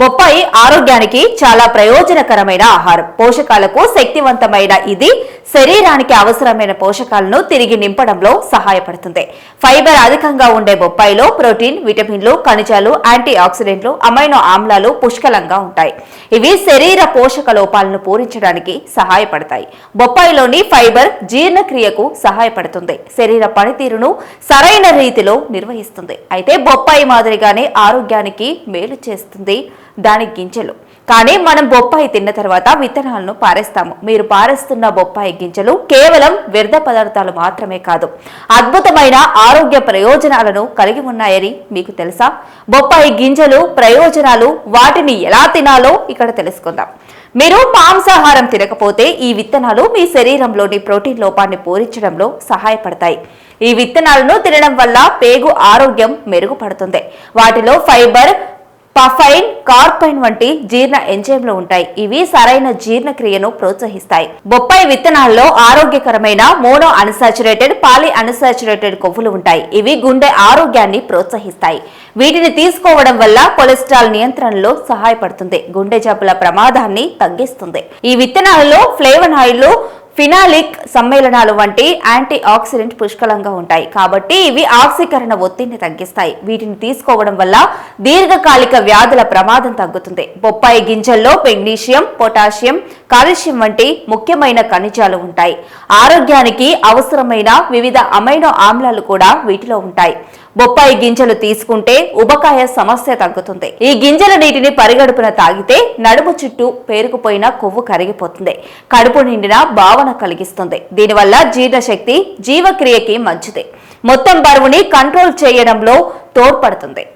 బొప్పాయి ఆరోగ్యానికి చాలా ప్రయోజనకరమైన ఆహారం. పోషకాలకు శక్తివంతమైన ఇది శరీరానికి అవసరమైన పోషకాలను తిరిగి నింపడంలో సహాయపడుతుంది. ఫైబర్ అధికంగా ఉండే బొప్పాయిలో ప్రోటీన్ విటమిన్లు ఖనిజాలు యాంటీ ఆక్సిడెంట్లు అమైనో ఆమ్లాలు పుష్కలంగా ఉంటాయి. ఇవి శరీర పోషక లోపాలను పూరించడానికి సహాయపడతాయి. బొప్పాయిలోని ఫైబర్ జీర్ణక్రియకు సహాయపడుతుంది. శరీర పనితీరును సరైన రీతిలో నిర్వహిస్తుంది. అయితే బొప్పాయి మాదిరిగానే ఆరోగ్యానికి మేలు చేస్తుంది దాని గింజలు. కానీ మనం బొప్పాయి తిన్న తర్వాత విత్తనాలను పారేస్తాము. మీరు పారేస్తున్న బొప్పాయి గింజలు కేవలం వ్యర్థ పదార్థాలు మాత్రమే కాదు అద్భుతమైన ఆరోగ్య ప్రయోజనాలను కలిగి ఉన్నాయని మీకు తెలుసా? బొప్పాయి గింజలు ప్రయోజనాలు వాటిని ఎలా తినాలో ఇక్కడ తెలుసుకుందాం. మీరు మాంసాహారం తినకపోతే ఈ విత్తనాలు మీ శరీరంలోని ప్రోటీన్ లోపాన్ని పూరించడంలో సహాయపడతాయి. ఈ విత్తనాలను తినడం వల్ల పేగు ఆరోగ్యం మెరుగుపడుతుంది. వాటిలో ఫైబర్ పఫైన్ కార్పైన్ వంటి జీర్ణ ఎంజైమ్లు ఉంటాయి. ఇవి సరైన జీర్ణక్రియను ప్రోత్సహిస్తాయి. బొప్పాయి విత్తనాల్లో ఆరోగ్యకరమైన మోనో అన్సాచురేటెడ్ పాలి అన్సాచురేటెడ్ కొవ్వులు ఉంటాయి. ఇవి గుండె ఆరోగ్యాన్ని ప్రోత్సహిస్తాయి. వీటిని తీసుకోవడం వల్ల కొలెస్ట్రాల్ నియంత్రణలో సహాయపడుతుంది. గుండె జబ్బుల ప్రమాదాన్ని తగ్గిస్తుంది. ఈ విత్తనాలలో ఫ్లేవనాయిడ్లు ఫినాలిక్ సమ్మేళనాలు వంటి యాంటీ ఆక్సిడెంట్ పుష్కలంగా ఉంటాయి. కాబట్టి ఇవి ఆక్సీకరణ ఒత్తిడిని తగ్గిస్తాయి. వీటిని తీసుకోవడం వల్ల దీర్ఘకాలిక వ్యాధుల ప్రమాదం తగ్గుతుంది. బొప్పాయి గింజల్లో మెగ్నీషియం పొటాషియం కాల్షియం వంటి ముఖ్యమైన ఖనిజాలు ఉంటాయి. ఆరోగ్యానికి అవసరమైన వివిధ అమైనో ఆమ్లాలు కూడా వీటిలో ఉంటాయి. బొప్పాయి గింజలు తీసుకుంటే ఉబకాయ సమస్య తగ్గుతుంది. ఈ గింజల నీటిని పరిగడుపున తాగితే నడుము చుట్టూ పేరుకుపోయిన కొవ్వు కరిగిపోతుంది. కడుపు నిండిన భావన కలిగిస్తుంది. దీనివల్ల జీర్ణశక్తి జీవక్రియకి మంచిది. మొత్తం బరువుని కంట్రోల్ చేయడంలో తోడ్పడుతుంది.